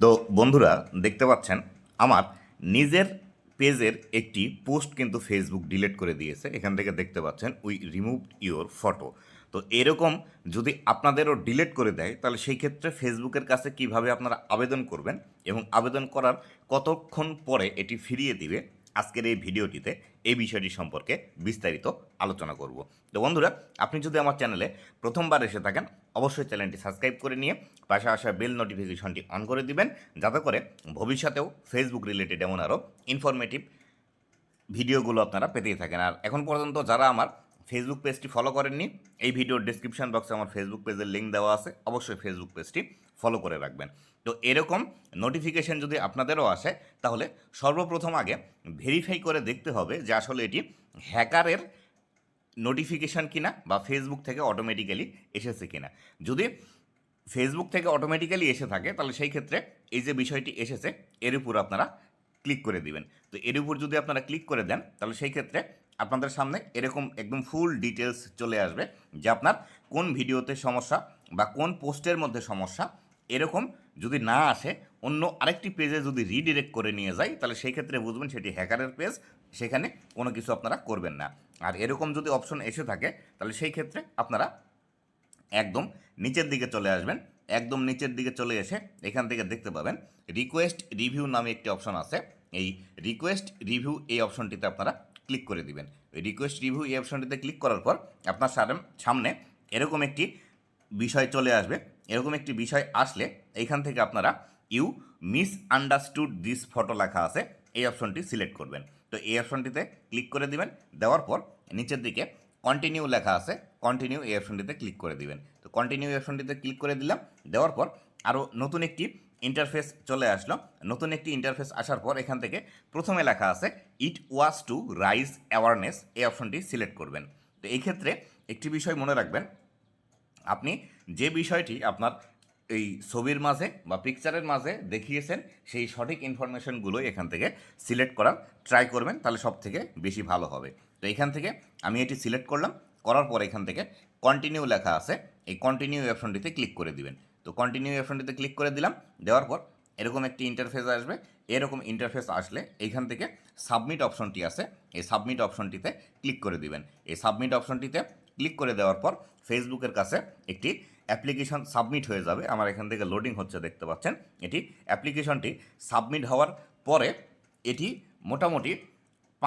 তো বন্ধুরা, দেখতে পাচ্ছেন, আমার নিজের পেজের একটি পোস্ট কিন্তু ফেসবুক ডিলিট করে দিয়েছে। এখান থেকে দেখতে পাচ্ছেন উই রিমুভ ইওর ফটো তো এরকম যদি আপনাদেরও ডিলেট করে দেয়, তাহলে সেই ক্ষেত্রে ফেসবুকের কাছে কীভাবে আপনারা আবেদন করবেন এবং আবেদন করার কতক্ষণ পরে এটি ফিরিয়ে দিবে আজকের এই ভিডিওটিতে এই বিষয়টি সম্পর্কে বিস্তারিত আলোচনা করব। তো বন্ধুরা, আপনি যদি আমার চ্যানেলে প্রথমবার এসে থাকেন, অবশ্যই চ্যানেলটি সাবস্ক্রাইব করে নিয়ে পাশে আসা বেল নোটিফিকেশনটি অন করে দিবেন, যাতে করে ভবিষ্যতেও ফেসবুক রিলেটেড এমন আরও ইনফরমেটিভ ভিডিওগুলো আপনারা পেতেই থাকেন। আর এখন পর্যন্ত যারা আমার ফেসবুক পেজটি ফলো করেননি, এই ভিডিওর ডিসক্রিপশন বক্সে আমার ফেসবুক পেজের লিঙ্ক দেওয়া আছে, অবশ্যই ফেসবুক পেজটি ফলো করে রাখবেন। তো এরকম নোটিফিকেশন যদি আপনাদেরও আসে, তাহলে সর্বপ্রথম আগে ভেরিফাই করে দেখতে হবে যে আসলে এটি হ্যাকারের নোটিফিকেশান কিনা বা ফেসবুক থেকে অটোমেটিক্যালি এসেছে কিনা। যদি ফেসবুক থেকে অটোমেটিক্যালি এসে থাকে, তাহলে সেই ক্ষেত্রে এই যে বিষয়টি এসেছে, এর উপর আপনারা ক্লিক করে দিবেন। তো এর উপর যদি আপনারা ক্লিক করে দেন, তাহলে সেই ক্ষেত্রে আপনাদের সামনে এরকম একদম ফুল ডিটেলস চলে আসবে যে আপনার কোন ভিডিওতে সমস্যা বা কোন পোস্টের মধ্যে সমস্যা এরকম যদি না আসে, অন্য আরেকটি পেজে যদি রিডিরেক্ট করে নিয়ে যায় তাহলে সেই ক্ষেত্রে বুঝবেন সেটি হ্যাকারের পেজ সেখানে কোনো কিছু আপনারা করবেন না। আর এরকম যদি অপশন এসে থাকে, তাহলে সেই ক্ষেত্রে আপনারা একদম নিচের দিকে চলে আসবেন, একদম নিচের দিকে চলে এসে এখান থেকে দেখতে পাবেন রিকোয়েস্ট রিভিউ নামে একটি অপশন আছে। এই রিকোয়েস্ট রিভিউ এই অপশনটিতে আপনারা ক্লিক করে দিবেন। ওই রিকোয়েস্ট রিভিউ এই অপশনটিতে ক্লিক করার পর আপনার সামনে- এরকম একটি বিষয় চলে আসবে। এরকম একটি বিষয় আসলে এইখান থেকে আপনারা you misunderstood this photo লেখা আছে, এই অপশনটি সিলেক্ট করবেন। তো এই অপশনটিতে ক্লিক করে দিবেন, দেওয়ার পর নিচের দিকে কন্টিনিউ লেখা আছে কন্টিনিউ এই অপশনটিতে ক্লিক করে দিবেন। তো কন্টিনিউ অপশনটিতে ক্লিক করে দিলাম, দেওয়ার পর আরও নতুন একটি ইন্টারফেস চলে আসলো। নতুন একটি ইন্টারফেস আসার পর এখান থেকে প্রথমে লেখা আছে it was to raise awareness এই অপশনটি সিলেক্ট করবেন। তো এই ক্ষেত্রে একটি বিষয় মনে রাখবেন, আপনি যে বিষয়টি আপনার এই ছবির মাঝে বা পিকচারের মাঝে দেখিয়েছেন, সেই সঠিক ইনফরমেশনগুলোই এখান থেকে সিলেক্ট করার ট্রাই করবেন, তাহলে সব থেকে বেশি ভালো হবে। তো এখান থেকে আমি এটি সিলেক্ট করলাম, করার পর এখান থেকে কন্টিনিউ লেখা আছে, এই কন্টিনিউ অপশনটিতে ক্লিক করে দিবেন। তো কন্টিনিউ অপশনটিতে ক্লিক করে দিলাম, দেওয়ার পর এরকম একটি ইন্টারফেস আসবে, এরকম ইন্টারফেস আসলে এইখান থেকে সাবমিট অপশনটি আছে, এই সাবমিট অপশনটিতে ক্লিক করে দিবেন। এই সাবমিট অপশনটিতে ক্লিক করে দেওয়ার পর ফেসবুকের কাছে একটি অ্যাপ্লিকেশন সাবমিট হয়ে যাবে। আমার এখান থেকে লোডিং হচ্ছে, দেখতে পাচ্ছেন। এটি অ্যাপ্লিকেশনটি সাবমিট হওয়ার পরে এটি মোটামুটি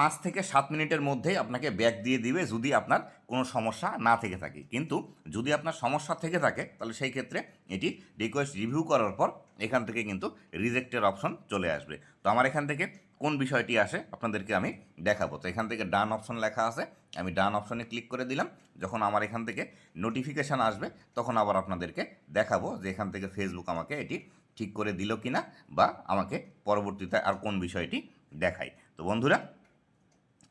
পাঁচ থেকে সাত মিনিটের মধ্যেই আপনাকে ব্যাক দিয়ে দিবে যদি আপনার কোনো সমস্যা না থেকে থাকে। কিন্তু যদি আপনার সমস্যা থেকে থাকে, তাহলে সেই ক্ষেত্রে এটি রিকোয়েস্ট রিভিউ করার পর এখান থেকে কিন্তু রিজেক্টের অপশন চলে আসবে। তো আমার এখান থেকে কোন বিষয়টি আসে আপনাদেরকে আমি দেখাবো। তো এখান থেকে ডান অপশন লেখা আছে, আমি ডান অপশনে ক্লিক করে দিলাম। যখন আমার এখান থেকে নোটিফিকেশান আসবে, তখন আবার আপনাদেরকে দেখাবো যে এখান থেকে ফেসবুক আমাকে এটি ঠিক করে দিল কিনা বা আমাকে পরবর্তীতে আর কোন বিষয়টি দেখায়। তো বন্ধুরা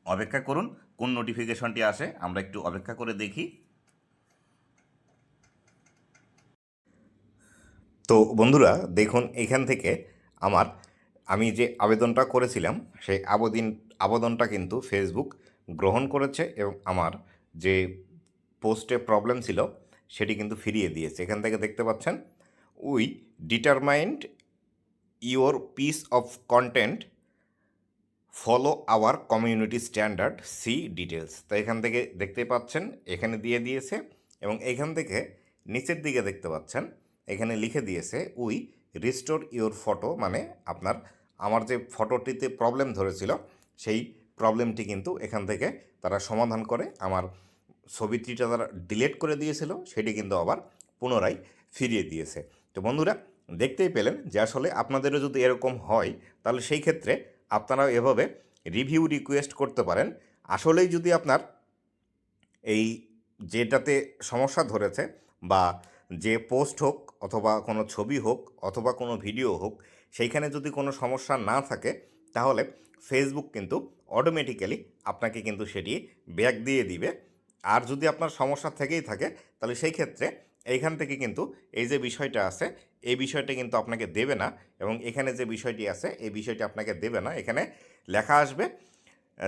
অপেক্ষা করুন, কোন নোটিফিকেশনটি আসে, আমরা একটু অপেক্ষা করে দেখি। তো বন্ধুরা, দেখুন এখান থেকে আমার, আমি যে আবেদনটা করেছিলাম, সেই আবেদন, আবেদনটা কিন্তু ফেসবুক গ্রহণ করেছে এবং আমার যে পোস্টে প্রবলেম ছিল, সেটি কিন্তু ফিরিয়ে দিয়েছে। এখান থেকে দেখতে পাচ্ছেন we determined your piece of content follow our community standard see details তো এখান থেকে দেখতে পাচ্ছেন, এখানে দিয়ে দিয়েছে এবং এখান থেকে নিচের দিকে দেখতে পাচ্ছেন, এখানে লিখে দিয়েছে উই রিস্টোর ইওর ফটো মানে আপনার, আমার যে ফটোটিতে প্রবলেম ধরেছিল, সেই প্রবলেমটি কিন্তু এখান থেকে তারা সমাধান করে। আমার ছবিটিটা তারা ডিলিট করে দিয়েছিল, সেটি কিন্তু আবার পুনরায় ফিরিয়ে দিয়েছে। তো বন্ধুরা, দেখতেই পেলেন যে আসলে আপনাদেরও যদি এরকম হয়, তাহলে সেই ক্ষেত্রে আপনারাও এভাবে রিভিউ রিকোয়েস্ট করতে পারেন। আসলেই যদি আপনার এই যেটাতে সমস্যা ধরেছে বা যে পোস্ট হোক অথবা কোনো ছবি হোক অথবা কোনো ভিডিও হোক, সেইখানে যদি কোনো সমস্যা না থাকে, তাহলে ফেসবুক কিন্তু অটোমেটিক্যালি আপনাকে কিন্তু সেটি ব্যাক দিয়ে দিবে। আর যদি আপনার সমস্যা থেকেই থাকে, তাহলে সেই ক্ষেত্রে এইখান থেকে কিন্তু এই যে বিষয়টা আছে এই বিষয়টা কিন্তু আপনাকে দেবে না এবং এখানে যে বিষয়টি আছে, এই বিষয়টি আপনাকে দেবে না। এখানে লেখা আসবে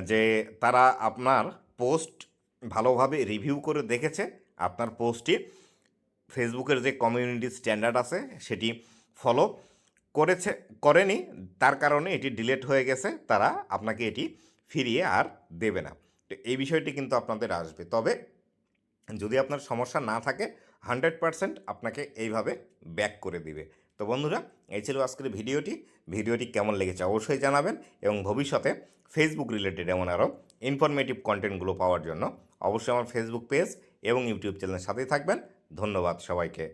যে তারা আপনার পোস্ট ভালোভাবে রিভিউ করে দেখেছে। আপনার পোস্টটি ফেসবুকের যে কমিউনিটি স্ট্যান্ডার্ড আছে, সেটি ফলো করেছে, করেনি। তার কারণে এটি ডিলেট হয়ে গেছে। তারা আপনাকে এটি ফিরিয়ে আর দেবে না। তো এই বিষয়টি কিন্তু আপনাদের আসবে। তবে যদি আপনার সমস্যা না থাকে হান্ড্রেড পারসেন্ট আপনাকে এইভাবে ব্যাক করে দিবে। তো বন্ধুরা, এই ছিল আজকের ভিডিওটি। ভিডিওটি কেমন লেগেছে অবশ্যই জানাবেন এবং ভবিষ্যতে ফেসবুক রিলেটেড এমন আরও ইনফরমেটিভ কন্টেন্টগুলো পাওয়ার জন্য অবশ্যই আমার ফেসবুক পেজ এবং ইউটিউব চ্যানেলের সাথেই থাকবেন। ধন্যবাদ সবাইকে।